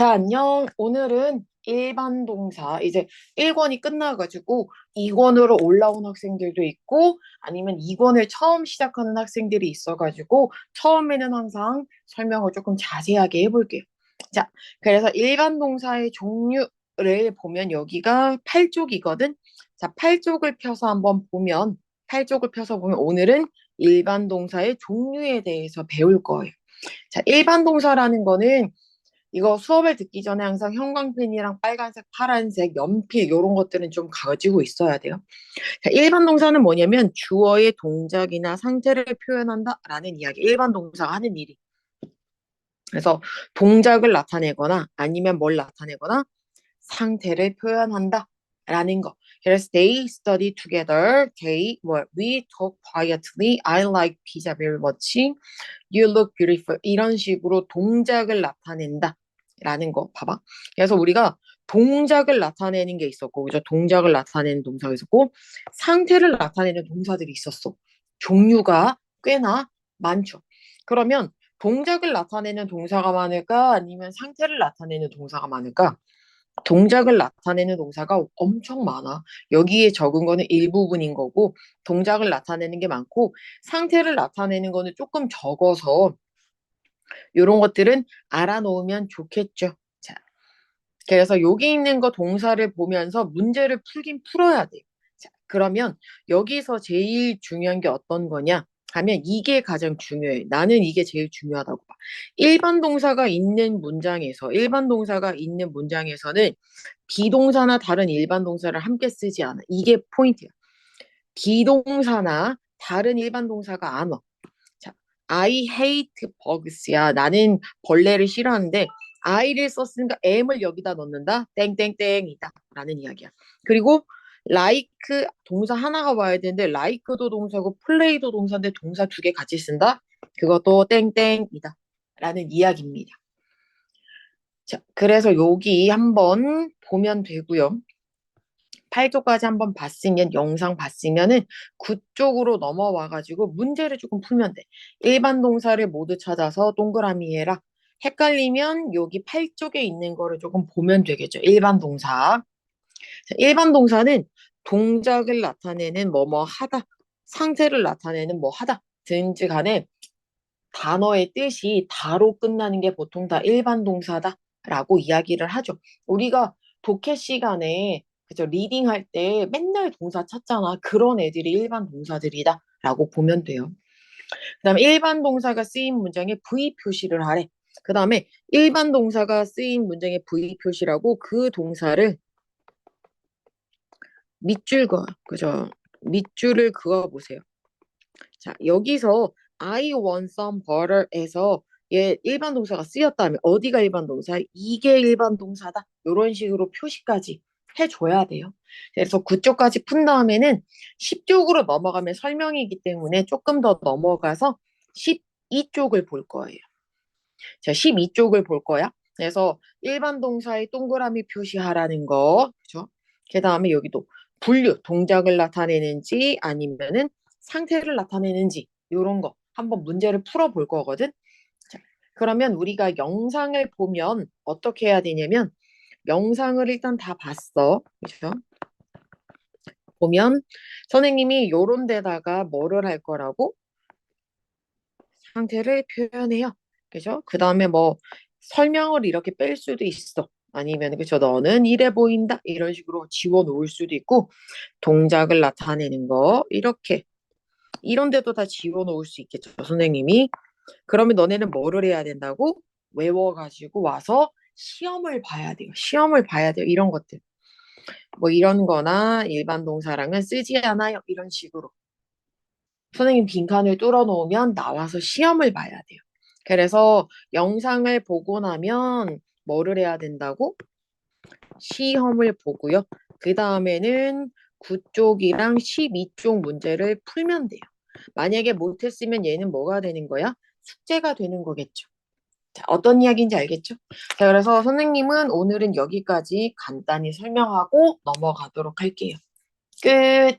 자, 안녕. 오늘은 일반 동사, 이제 1권이 끝나가지고 2권으로 올라온 학생들도 있고, 아니면 2권을 처음 시작하는 학생들이 있어가지고, 처음에는 항상 설명을 조금 자세하게 해볼게요. 자, 그래서 일반 동사의 종류를 보면 여기가 8쪽이거든. 자, 8쪽을 펴서 한번 보면, 8쪽을 펴서 보면 오늘은 일반 동사의 종류에 대해서 배울 거예요. 자, 일반 동사라는 거는 이거 수업을 듣기 전에 항상 형광펜이랑 빨간색, 파란색, 연필 이런 것들은 좀 가지고 있어야 돼요. 자, 일반 동사는 뭐냐면 주어의 동작이나 상태를 표현한다라는 이야기. 일반 동사가 하는 일이. 그래서 동작을 나타내거나 아니면 뭘 나타내거나 상태를 표현한다라는 거. 그래서 they study together. They, well, we talk quietly. I like pizza very much. You look beautiful. 이런 식으로 동작을 나타낸다. 라는 거 봐봐. 그래서 우리가 동작을 나타내는 게 있었고, 그죠? 동작을 나타내는 동사가 있었고, 상태를 나타내는 동사들이 있었어. 종류가 꽤나 많죠. 그러면 동작을 나타내는 동사가 많을까? 아니면 상태를 나타내는 동사가 많을까? 동작을 나타내는 동사가 엄청 많아. 여기에 적은 거는 일부분인 거고, 동작을 나타내는 게 많고, 상태를 나타내는 거는 조금 적어서, 이런 것들은 알아놓으면 좋겠죠. 자, 그래서 여기 있는 거 동사를 보면서 문제를 풀긴 풀어야 돼요. 자, 그러면 여기서 제일 중요한 게 어떤 거냐? 하면 이게 가장 중요해. 나는 이게 제일 중요하다고 봐. 일반 동사가 있는 문장에서, 일반 동사가 있는 문장에서는 비동사나 다른 일반 동사를 함께 쓰지 않아. 이게 포인트야. 비동사나 다른 일반 동사가 안 와. 자, I hate bugs야. 나는 벌레를 싫어하는데 I를 썼으니까 M을 여기다 넣는다. 땡땡땡이다. 라는 이야기야. 그리고 like 동사 하나가 와야 되는데 like도 동사고 play도 동사인데 동사 두 개 같이 쓴다. 그것도 땡땡이다. 라는 이야기입니다. 자, 그래서 여기 한번 보면 되고요. 8쪽까지 한번 봤으면 영상 봤으면은 9쪽으로 넘어와 가지고 문제를 조금 풀면 돼. 일반 동사를 모두 찾아서 동그라미 해라. 헷갈리면 여기 8쪽에 있는 거를 조금 보면 되겠죠. 일반 동사. 자, 일반 동사는 동작을 나타내는 뭐뭐 하다, 상태를 나타내는 뭐 하다 든지 간에 단어의 뜻이 다로 끝나는 게 보통 다 일반 동사다라고 이야기를 하죠. 우리가 독해 시간에 그죠 리딩 할 때 맨날 동사 찾잖아. 그런 애들이 일반 동사들이다라고 보면 돼요. 그다음에 일반 동사가 쓰인 문장에 V 표시를 하래. 그다음에 일반 동사가 쓰인 문장에 V 표시라고 그 동사를 밑줄 그어, 그죠? 밑줄을 그어 보세요. 자, 여기서 I want some butter에서 얘 일반 동사가 쓰였다면 어디가 일반 동사? 이게 일반 동사다. 이런 식으로 표시까지 해줘야 돼요. 그래서 9쪽까지 푼 다음에는 10쪽으로 넘어가면 설명이기 때문에 조금 더 넘어가서 12쪽을 볼 거예요. 자, 12쪽을 볼 거야. 그래서 일반 동사의 동그라미 표시하라는 거, 그죠? 그 다음에 여기도 분류, 동작을 나타내는지 아니면은 상태를 나타내는지 이런 거 한번 문제를 풀어볼 거거든. 자, 그러면 우리가 영상을 보면 어떻게 해야 되냐면 영상을 일단 다 봤어. 그죠? 보면 선생님이 요런 데다가 뭐를 할 거라고? 상태를 표현해요. 그죠? 그 다음에 뭐 설명을 이렇게 뺄 수도 있어. 아니면 그죠? 너는 이래 보인다. 이런 식으로 지워 놓을 수도 있고 동작을 나타내는 거 이렇게 이런 데도 다 지워 놓을 수 있겠죠. 선생님이. 그러면 너네는 뭐를 해야 된다고? 외워 가지고 와서 시험을 봐야 돼요. 시험을 봐야 돼요. 이런 것들. 뭐 이런 거나 일반 동사랑은 쓰지 않아요. 이런 식으로. 선생님 빈칸을 뚫어 놓으면 나와서 시험을 봐야 돼요. 그래서 영상을 보고 나면 뭐를 해야 된다고? 시험을 보고요. 그 다음에는 9쪽이랑 12쪽 문제를 풀면 돼요. 만약에 못했으면 얘는 뭐가 되는 거야? 숙제가 되는 거겠죠. 자, 어떤 이야기인지 알겠죠? 자, 그래서 선생님은 오늘은 여기까지 간단히 설명하고 넘어가도록 할게요. 끝!